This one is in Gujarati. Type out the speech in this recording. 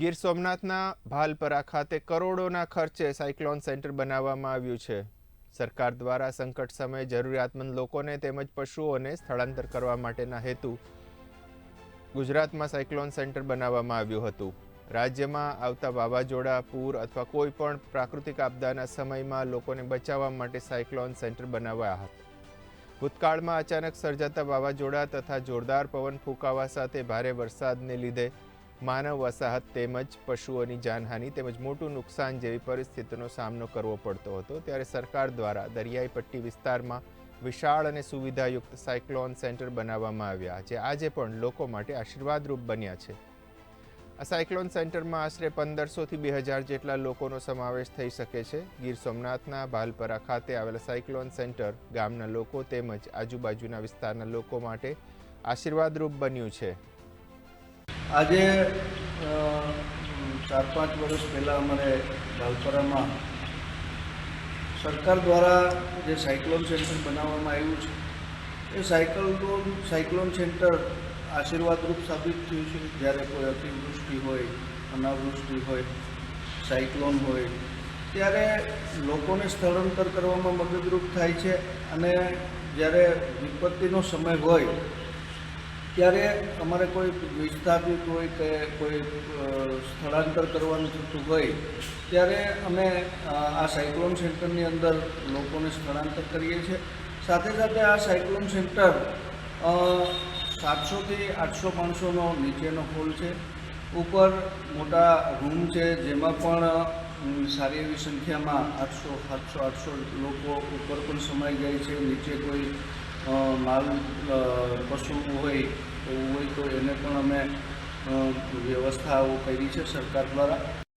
ગીર સોમનાથના ભાલપરા ખાતે કરોડોના ખર્ચે સાયક્લોન સેન્ટર બનાવવામાં આવ્યું છે. સરકાર દ્વારા સંકટ સમયે જરૂરિયાતમંદ લોકોને તેમજ પશુઓને સ્થળાંતર કરવા માટેના હેતુ ગુજરાતમાં સાયક્લોન સેન્ટર બનાવવામાં આવ્યું હતું. રાજ્યમાં આવતા વાવાઝોડા, પૂર અથવા કોઈ પણ પ્રાકૃતિક આપદાના સમયમાં લોકોને બચાવવા માટે સાયક્લોન સેન્ટર બનાવાયા હતા. ભૂતકાળમાં અચાનક સર્જાતા વાવાઝોડા તથા જોરદાર પવન ફૂંકાવા સાથે ભારે વરસાદને લીધે માનવ વસાહત તેમજ પશુઓની જાનહાનિ તેમજ મોટું નુકસાન જેવી પરિસ્થિતિનો સામનો કરવો પડતો હતો, ત્યારે સરકાર દ્વારા દરિયાઈ પટ્ટી વિસ્તારમાં વિશાળ અને સુવિધાયુક્ત સાયક્લોન સેન્ટર બનાવવામાં આવ્યા, જે આજે પણ લોકો માટે આશીર્વાદરૂપ બન્યા છે. આ સાયક્લોન સેન્ટરમાં આશરે પંદરસોથી બે હજાર જેટલા લોકોનો સમાવેશ થઈ શકે છે. ગીર સોમનાથના ભાલપરા ખાતે આવેલા સાયક્લોન સેન્ટર ગામના લોકો તેમજ આજુબાજુના વિસ્તારના લોકો માટે આશીર્વાદરૂપ બન્યું છે. આજે ચાર પાંચ વર્ષ પહેલાં અમારે ભાલપરામાં સરકાર દ્વારા જે સાયક્લોન સેન્ટર બનાવવામાં આવ્યું છે, એ સાયક્લોન સાયક્લોન સેન્ટર આશીર્વાદરૂપ સાબિત થયું છે. જ્યારે કોઈ અતિવૃષ્ટિ હોય, અનાવૃષ્ટિ હોય, સાયક્લોન હોય, ત્યારે લોકોને સ્થળાંતર કરવામાં મદદરૂપ થાય છે અને જ્યારે વિપત્તિનો સમય હોય ત્યારે અમારે કોઈ વિસ્થાપિત હોય કે કોઈ સ્થળાંતર કરવાનું થતું હોય, ત્યારે અમે આ સાયક્લોન સેન્ટરની અંદર લોકોને સ્થળાંતર કરીએ છીએ. સાથે સાથે આ સાયક્લોન સેન્ટર સાતસોથી આઠસો પાંચસોનો નીચેનો હોલ છે. ઉપર મોટા રૂમ છે, જેમાં પણ સારી એવી સંખ્યામાં આઠસો, સાતસો, આઠસો લોકો ઉપર પણ સમાઈ જાય છે. નીચે કોઈ માલ પશુ હોય એવું હોય તો એને પણ અમે વ્યવસ્થાઓ કરી છે સરકાર દ્વારા.